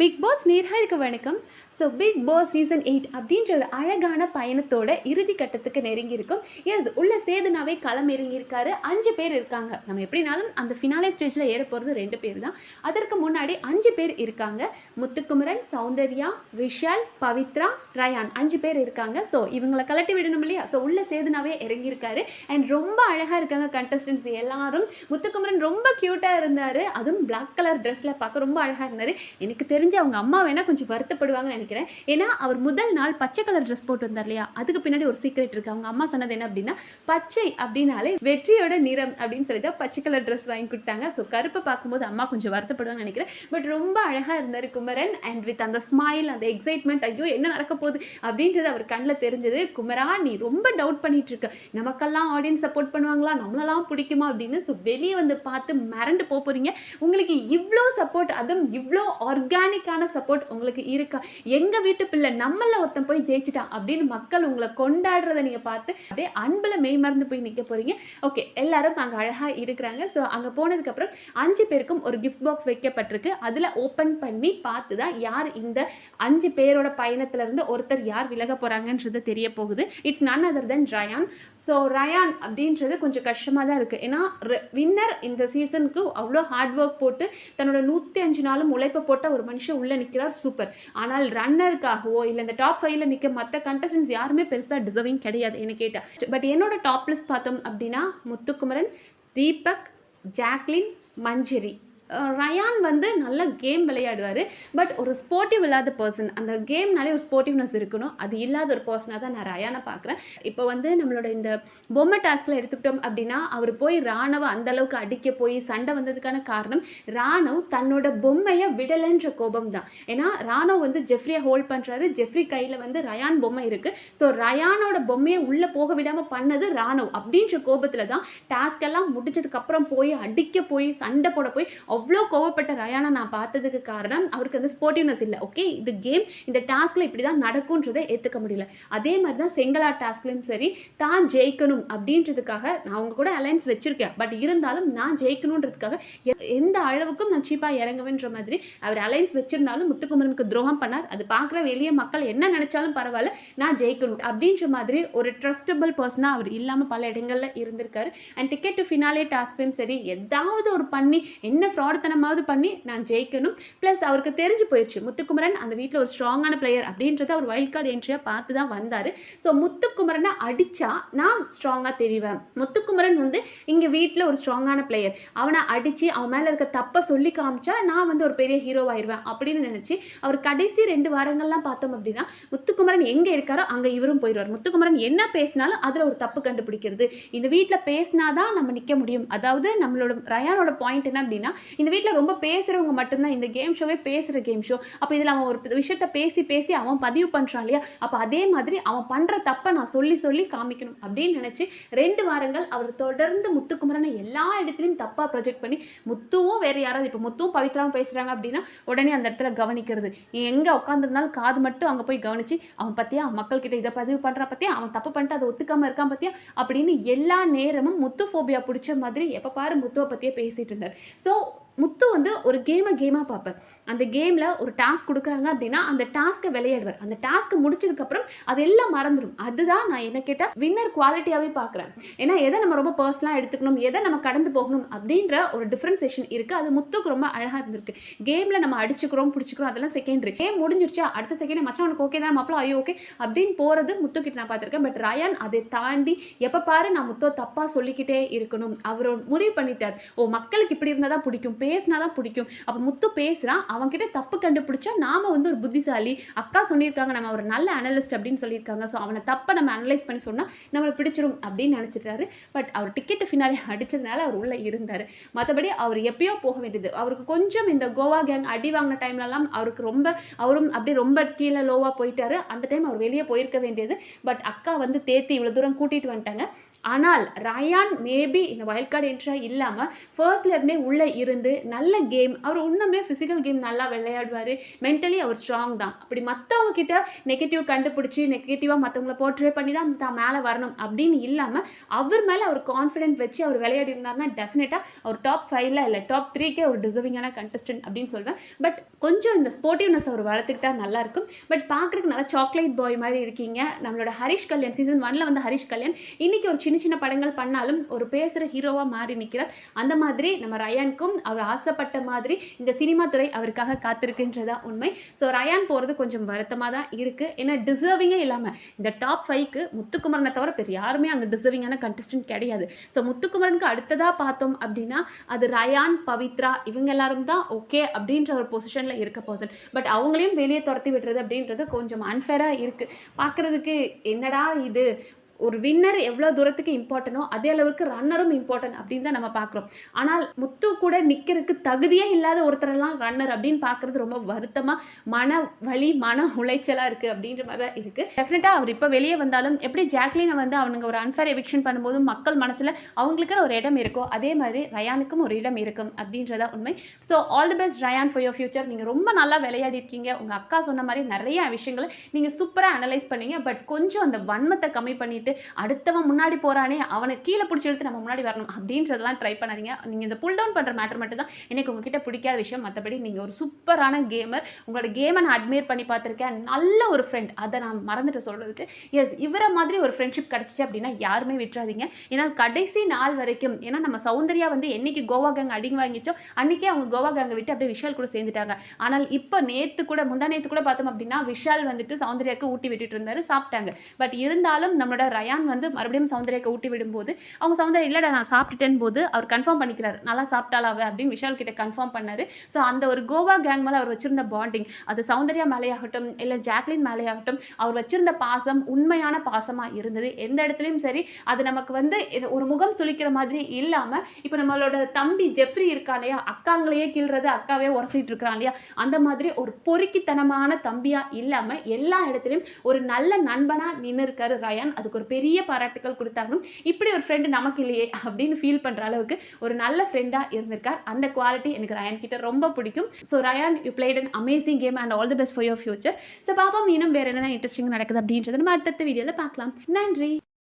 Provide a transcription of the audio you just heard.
Big Boss நேர்களுக்கு வணக்கம். So Bigg Boss season eight அப்படின்ற ஒரு அழகான பயணத்தோட இறுதி கட்டத்துக்கு நெருங்கியிருக்கும். எஸ் உள்ள சேதுனாவே களம் இறங்கியிருக்காரு அஞ்சு பேர் இருக்காங்க. நம்ம எப்படினாலும் அந்த ஃபினாலே ஸ்டேஜில் ஏற போகிறது ரெண்டு பேர் தான். அதற்கு முன்னாடி அஞ்சு பேர் இருக்காங்க. முத்துக்குமரன் சௌந்தர்யா விஷால் பவித்ரா ரயான் அஞ்சு பேர் இருக்காங்க. ஸோ இவங்களை கலட்டி விடணும் இல்லையா? ஸோ உள்ள சேதுனாவே இறங்கியிருக்காரு. அண்ட் ரொம்ப அழகாக இருக்காங்க கண்டஸ்டன்ஸ் எல்லாரும். முத்துக்குமரன் ரொம்ப க்யூட்டாக இருந்தார். அதுவும் பிளாக் கலர் ட்ரெஸ்ஸில் பார்க்க ரொம்ப அழகாக இருந்தார். எனக்கு தெரிஞ்சு அவங்க அம்மா வேணால் கொஞ்சம் வருத்தப்படுவாங்கன்னு நினைக்கிறேன். ஏன்னா அவர் முதல் நாள் பச்சை கலர் ட்ரெஸ் போட்டு வந்தார் இல்லையா? அதுக்கு பின்னாடி ஒரு சீக்ரெட் இருக்குது அவங்க அம்மா சொன்னது என்ன அப்படின்னா பச்சை அப்படின்னாலே வெற்றியோட நிறம் அப்படின்னு சொல்லி தான் பச்சை கலர் ட்ரெஸ் வாங்கி கொடுத்தாங்க. ஸோ கருப்பை பார்க்கும்போது அம்மா கொஞ்சம் வருத்தப்படுவாங்கன்னு நினைக்கிறேன். பட் ரொம்ப அழகாக இருந்தார் குமரன். அண்ட் வித் அந்த ஸ்மைல் அந்த எக்ஸைட்மெண்ட் ஐயோ என்ன நடக்க போகுது அப்படின்றது அவர் கண்ணில் தெரிஞ்சது. குமரா நீ ரொம்ப டவுட் பண்ணிட்டு இருக்க. நமக்கெல்லாம் ஆடியன்ஸ் சப்போர்ட் பண்ணுவாங்களா? நம்மளெல்லாம் பிடிக்குமா அப்படின்னு? ஸோ வெளியே வந்து பார்த்து மிரண்டு போக உங்களுக்கு இவ்வளோ சப்போர்ட் அதுவும் இவ்வளோ ஆர்கானிக் ஆர்கானிக்கான சப்போர்ட் உங்களுக்கு இருக்கா? எங்கள் வீட்டு பிள்ளை நம்மள ஒருத்தன் போய் ஜெயிச்சிட்டான் அப்படின்னு மக்கள் உங்களை கொண்டாடுறதை நீங்கள் பார்த்து அப்படியே அன்பில் மெய் மறந்து போய் நிற்க போறீங்க. ஓகே எல்லாரும் அங்கே அழகாக இருக்கிறாங்க. ஸோ அங்கே போனதுக்கப்புறம் அஞ்சு பேருக்கும் ஒரு கிஃப்ட் பாக்ஸ் வைக்கப்பட்டிருக்கு. அதில் ஓப்பன் பண்ணி பார்த்து தான் யார் இந்த அஞ்சு பேரோட பயணத்திலிருந்து ஒருத்தர் யார் விலக போகிறாங்கன்றது தெரிய போகுது. It's none other than Rayan so Rayan அப்படின்றது கொஞ்சம் கஷ்டமாக தான் இருக்குது ஏன்னா வின்னர் இந்த சீசனுக்கு அவ்வளோ ஹார்ட் ஒர்க் போட்டு தன்னோட நூற்றி அஞ்சு நாளும் உழைப்பை போட்ட ஒரு மனுஷன் உள்ளே நிற்கிறார் சூப்பர் ஆனால் ரன்னருக்காகவோ இல்லை இந்த டாப் ஃபைவ்ல நிற்க மற்ற கண்டஸ்டன்ஸ் யாருமே பெருசாக டிசர்விங் கிடையாது என்ன கேட்டால் பட் என்னோட டாப் லிஸ்ட் பார்த்தோம் அப்படின்னா முத்துக்குமரன் தீபக் ஜாக்லின் மஞ்சரி. ரயான் வந்து நல்ல கேம் விளையாடுவார். பட் ஒரு ஸ்போர்ட்டிவ் இல்லாத பர்சன் அந்த கேம்னாலே ஒரு ஸ்போர்ட்டிவ்னஸ் இருக்கணும். அது இல்லாத ஒரு பர்சனாக தான் நான் ரயானை பார்க்குறேன். இப்போ வந்து நம்மளோட இந்த பொம்மை டாஸ்கில் எடுத்துக்கிட்டோம் அப்படின்னா அவர் போய் ராணுவ அந்தளவுக்கு அடிக்க போய் சண்டை வந்ததுக்கான காரணம் ராணவ் தன்னோட பொம்மையை விடலைன்ற கோபம் தான். ஏன்னா ராணவ் வந்து ஜெஃப்ரியை ஹோல்ட் பண்ணுறாரு ஜெஃப்ரி கையில் வந்து ரயான் பொம்மை இருக்குது ஸோ ரயானோட பொம்மையை உள்ளே போக விடாமல் பண்ணது ராணவ் அப்படின்ற கோபத்தில் தான் டாஸ்க் எல்லாம் முடிச்சதுக்கப்புறம் போய் அடிக்க போய் சண்டை போட போய் அவ்வளோ கோவப்பட்ட ரயானை நான் பார்த்ததுக்கு காரணம் அவருக்கு அந்த ஸ்போர்ட்டிவ்னஸ் இல்லை. ஓகே இது கேம் இந்த டாஸ்கில் இப்படி தான் நடக்கும்ன்றதை ஏற்றுக்க முடியல. அதே மாதிரி தான் செங்கலா டாஸ்க்லையும் சரி தான் ஜெயிக்கணும் அப்படின்றதுக்காக நான் அவங்க கூட அலைன்ஸ் வச்சுருக்கேன். பட் இருந்தாலும் நான் ஜெயிக்கணுன்றதுக்காக எந்த அளவுக்கும் நான் சீப்பாக இறங்குவேன்ற மாதிரி அவர் அலைன்ஸ் வச்சிருந்தாலும் முத்துக்குமரனுக்கு துரோகம் பண்ணார். அது பார்க்குற வெளிய மக்கள் என்ன நினச்சாலும் பரவாயில்ல நான் ஜெயிக்கணும் அப்படின்ற மாதிரி ஒரு ட்ரஸ்டபிள் பர்சனாக அவர் இல்லாமல் பல இடங்களில் இருந்திருக்காரு. அண்ட் டிக்கெட் டு ஃபினாலே டாஸ்க்லையும் சரி ஏதாவது ஒரு பண்ணி என்ன ஃப்ராடுத்தனமாவது பண்ணி நான் ஜெயிக்கணும். ப்ளஸ் அவருக்கு தெரிஞ்சு போயிடுச்சு. முத்துக்குமரன் அந்த வீட்டில் ஒரு ஸ்ட்ராங்கான பிளேயர் அப்படின்றத அவர் வைல்ட் கார்டு என்ட்ரியாக பார்த்து தான் வந்தார். ஸோ முத்துக்குமரனை அடித்தா நான் ஸ்ட்ராங்காக தெரிவேன். முத்துக்குமரன் வந்து இங்கே வீட்டில் ஒரு ஸ்ட்ராங்கான பிளேயர் அவனை அடித்து அவன் மேலே இருக்க தப்பை சொல்லி காமிச்சா நான் வந்து ஒரு பெரிய ஹீரோவாயிருவேன் அப்படின்னு நினச்சி அவர் கடைசி ரெண்டு வாரங்கள்லாம் பார்த்தோம் அப்படின்னா முத்துக்குமரன் எங்கே இருக்காரோ அங்கே இவரும் போயிடுவார். முத்துக்குமரன் என்ன பேசினாலும் அதில் ஒரு தப்பு கண்டுபிடிக்கிறது. இந்த வீட்டில் பேசினாதான் நம்ம நிற்க முடியும். அதாவது நம்மளோட ரயானோட பாயிண்ட் என்ன அப்படின்னா இந்த வீட்டில் ரொம்ப பேசுகிறவங்க மட்டும்தான் இந்த கேம் ஷோவே பேசுகிற கேம் ஷோ அப்போ இதில் அவன் ஒரு விஷயத்த பேசி பேசி அவன் பதிவு பண்ணுறான் இல்லையா? அப்போ அதே மாதிரி அவன் பண்ணுற தப்பை நான் சொல்லி சொல்லி காமிக்கணும் அப்படின்னு நினச்சி ரெண்டு வாரங்கள் அவர் தொடர்ந்து முத்துக்குமரனை எல்லா இடத்துலையும் தப்பாக ப்ரொஜெக்ட் பண்ணி முத்துவும் வேறு யாராவது இப்போ முத்துவும் பவித்ராவும் பேசுகிறாங்க அப்படின்னா உடனே அந்த இடத்துல கவனிக்கிறது. எங்கே உட்காந்துருந்தாலும் காது மட்டும் அங்கே போய் கவனித்து அவன் பற்றியா மக்கள்கிட்ட இதை பதிவு பண்ணுறான் பற்றியா அவன் தப்பு பண்ணிட்டு அதை ஒத்துக்காமல் இருக்கான் பற்றியா அப்படின்னு எல்லா நேரமும் முத்து ஃபோபியா பிடிச்ச மாதிரி எப்போ பாரு முத்துவை பற்றியே பேசிகிட்டு இருந்தார். ஸோ முத்து வந்து ஒரு கேமை கேமாக பார்ப்பார். அந்த கேமில் ஒரு டாஸ்க் கொடுக்குறாங்க அப்படின்னா அந்த டாஸ்க்கை விளையாடுவார். அந்த டாஸ்க்கை முடிச்சதுக்கப்புறம் அதெல்லாம் மறந்துடும் அதுதான் நான் என்ன கேட்டால் வின்னர் குவாலிட்டியாகவே பார்க்குறேன். ஏன்னா எதை நம்ம ரொம்ப பர்சனலாக எடுத்துக்கணும் எதை நம்ம கடந்து போகணும் அப்படின்ற ஒரு டிஃப்ரென்சேஷன் இருக்குது அது முத்துக்கு ரொம்ப அழகாக இருந்திருக்கு. கேமில் நம்ம அடிச்சுக்கிறோம் பிடிச்சிக்கிறோம் அதெல்லாம் செகண்டரி கேம் முடிஞ்சிருச்சா அடுத்த செகண்ட் மச்சான் உனக்கு ஓகே தான் மாப்பிள? ஐயோ ஓகே அப்படின்னு போகிறது முத்துக்கிட்ட நான் பார்த்துருக்கேன். பட் ரயான் அதை தாண்டி எப்போ பாரு நான் முத்தோ தப்பாக சொல்லிக்கிட்டே இருக்கணும். அவர் முடிவு பண்ணிட்டார். ஓ மக்களுக்கு இப்படி இருந்தால் தான் பிடிக்கும். பேசினா தான் பிடிக்கும். அப்போ முத்து பேசுகிறான் அவன்கிட்ட தப்பு கண்டுபிடிச்சா நாம வந்து ஒரு புத்திசாலி. அக்கா சொல்லியிருக்காங்க நம்ம ஒரு நல்ல அனலிஸ்ட் அப்படின்னு சொல்லியிருக்காங்க. ஸோ அவனை தப்பை நம்ம அனலைஸ் பண்ணி சொன்னால் நம்மளை பிடிச்சிரும் அப்படின்னு நினச்சிட்டாரு. பட் அவர் டிக்கெட்டு ஃபினாலே அடிச்சதுனால அவர் உள்ளே இருந்தார். மற்றபடி அவர் எப்பயோ போக வேண்டியது. அவருக்கு கொஞ்சம் இந்த கோவா கேங் அடி வாங்கின டைம்லலாம் அவருக்கு ரொம்ப அவரும் அப்படியே ரொம்ப கீழே லோவாக போயிட்டாரு. அந்த டைம் அவர் வெளியே போயிருக்க வேண்டியது. பட் அக்கா வந்து தேத்தி இவ்வளோ தூரம் கூட்டிகிட்டு வந்துட்டாங்க. ஆனால் ரயான் மேபி இந்த வைல்ட் கார்டு என்ட்ரா இல்லாமல் ஃபர்ஸ்ட்லேருந்தே உள்ளே இருந்து நல்ல கேம் அவர் இன்னுமே ஃபிசிக்கல் கேம் நல்லா விளையாடுவார். மென்டலி அவர் ஸ்ட்ராங் தான். அப்படி மற்றவங்க கிட்ட நெகட்டிவ் கண்டுபிடிச்சி நெகட்டிவாக மற்றவங்கள போர்ட்ரே பண்ணி தான் தான் மேலே வரணும் அப்படின்னு இல்லாமல் அவர் மேலே அவர் கான்ஃபிடென்ட் வச்சு அவர் விளையாடி இருந்தார்னா டெஃபினட்டாக அவர் டாப் ஃபைவ்ல இல்லை டாப் த்ரீக்கே ஒரு டிசர்விங்கான கண்டஸ்டன்ட் அப்படின்னு சொல்வேன். பட் கொஞ்சம் இந்த ஸ்போர்ட்டிவ்னஸ் அவர் வளர்த்துக்கிட்டா நல்லா இருக்கும். பட் பார்க்குறதுக்கு நல்லா சாக்லேட் பாய் மாதிரி இருக்கீங்க. நம்மளோட ஹரிஷ் கல்யாண் சீசன் ஒன்ல வந்து ஹரிஷ் கல்யாண் இன்றைக்கி ஒரு சின்ன சின்ன சின்ன படங்கள் பண்ணாலும் ஒரு பேசுகிற ஹீரோவாக மாறி நிற்கிறார் அந்த மாதிரி நம்ம ரயானுக்கும் அவர் ஆசைப்பட்ட மாதிரி இந்த சினிமா துறை அவருக்காக காத்திருக்குன்றதா உண்மை. ஸோ ரயான் போகிறது கொஞ்சம் வருத்தமாக தான் இருக்குது ஏன்னா டிசர்விங்கே இல்லாமல் இந்த டாப் ஃபைவ்க்கு முத்துக்குமரனை தவிர பெரிய யாருமே அங்கே டிசர்விங்கான கண்டஸ்டன்ட் கிடையாது. ஸோ முத்துக்குமரனுக்கு அடுத்ததாக பார்த்தோம் அப்படின்னா அது ரயான் பவித்ரா இவங்க எல்லாரும் தான் ஓகே அப்படின்ற ஒரு பொசிஷனில் இருக்க பர்சன் பட் அவங்களையும் வெளியே துரத்தி விடுறது அப்படின்றது கொஞ்சம் அன்ஃபேராக இருக்குது பார்க்குறதுக்கு என்னடா இது? ஒரு வின்னர் எவ்வளோ தூரத்துக்கு இம்பார்ட்டனோ அதே அளவுக்கு ரன்னரும் இம்பார்ட்டன்ட் அப்படின்னு தான் நம்ம பார்க்குறோம். ஆனால் முத்து கூட நிற்கிறதுக்கு தகுதியே இல்லாத ஒருத்தரெல்லாம் ரன்னர் அப்படின்னு பார்க்குறது ரொம்ப வருத்தமாக மன வலி மன உளைச்சலாக இருக்குது அப்படின்ற மாதிரி தான் இருக்குது டெஃபினட்டாக அவர் இப்போ வெளியே வந்தாலும் எப்படி ஜாக்லினை வந்து அவனுங்க ஒரு அன்ஃபேர் எவிக்ஷன் பண்ணும்போது மக்கள் மனசில் அவங்களுக்குன்னு ஒரு இடம் இருக்கோ அதே மாதிரி ரயானுக்கும் ஒரு இடம் இருக்கும் அப்படின்றதா உண்மை. So all the best Rayan for your future நீங்கள் ரொம்ப நல்லா விளையாடி இருக்கீங்க. உங்கள் அக்கா சொன்ன மாதிரி நிறைய விஷயங்களை நீங்கள் சூப்பராக அனலைஸ் பண்ணீங்க. பட் கொஞ்சம் அந்த வன்மத்தை கம்மி பண்ணிட்டு அடுத்தவன் முன்னாடி போறானே அவனை கீழே பிடிச்சி எடுத்து நம்ம முன்னாடி வரணும் அப்படின்றதெல்லாம் ட்ரை பண்ணாதீங்க. நீங்கள் இந்த புல் டவுன் பண்ணுற மேட்டர் மட்டும் தான் எனக்கு உங்ககிட்ட பிடிக்காத விஷயம் மற்றபடி நீங்கள் ஒரு சூப்பரான கேமர் உங்களோட கேமை நான் அட்மையர் பண்ணி பார்த்துருக்கேன். நல்ல ஒரு ஃப்ரெண்ட் அதை நான் மறந்துட்டு சொல்கிறதுக்கு எஸ் இவரை மாதிரி ஒரு ஃப்ரெண்ட்ஷிப் கிடச்சிச்சு அப்படின்னா யாருமே விட்டுறாதீங்க. ஏன்னா கடைசி நாள் வரைக்கும் ஏன்னா நம்ம சௌந்தர்யா வந்து என்னைக்கு கோவா கேங் அடிங்க வாங்கிச்சோ அன்றைக்கே அவங்க கோவா கேங்கை விட்டு அப்படியே விஷால் கூட சேர்ந்துட்டாங்க. ஆனால் இப்போ நேற்று கூட முந்தா நேற்று கூட பார்த்தோம் அப்படின்னா விஷால் வந்துட்டு சௌந்தர்யாவுக்கு ஊட்டி விட்டுட்டு இருந்தாரு சாப்பிட்டாங்க. பட் இருந்தாலும் நம்மளோட ரயான் வந்து மறுபடியும் சௌந்தர்யாக்கு ஊட்டி விடும்போது அவங்க சௌந்தர்யா இல்லைடா நான் சாப்பிட்டுட்டேன் போது அவர் கன்ஃபார்ம் பண்ணிக்கிறாரு. நல்லா சாப்பிட்டாலாவே அப்படின்னு விஷால் கிட்ட கன்ஃபார்ம் பண்ணார். ஸோ அந்த ஒரு கோவா கேங் மேலே அவர் வச்சிருந்த பாண்டிங் அது சௌந்தர்யா மேலேயாகட்டும் இல்லை ஜாக்லின் மேலேயாகட்டும் அவர் வச்சிருந்த பாசம் உண்மையான பாசமாக இருந்தது. எந்த இடத்துலையும் சரி அது நமக்கு வந்து ஒரு முகம் சுளிக்கிற மாதிரி இல்லாமல் இப்போ நம்மளோட தம்பி ஜெஃப்ரி இருக்கான் இல்லையா? அக்காங்களையே கீழ்றது அக்காவே உரசிட்டு இருக்கிறான் இல்லையா? அந்த மாதிரி ஒரு பொறுக்கித்தனமான தம்பியாக இல்லாமல் எல்லா இடத்துலையும் ஒரு நல்ல நண்பனாக நின்று இருக்காரு ரயான். அதுக்கு ஒரு பெரிய பாராட்டுகள் கொடுத்தாலும் இப்படி ஒரு ஃப்ரெண்டு நமக்கு இல்லையே அப்படின்னு ஃபீல் பண்ணுற அளவுக்கு ஒரு நல்ல ஃப்ரெண்டாக இருந்திருக்கார். அந்த குவாலிட்டி எனக்கு ரயான் கிட்ட ரொம்ப பிடிக்கும். So Rayan you played an amazing game and all the best for your future so பாப்பா இன்னும் வேறு என்னென்ன இன்ட்ரெஸ்டிங் நடக்குது அப்படின்றத நம்ம அடுத்த வீடியோவில் பார்க்கலாம். நன்றி!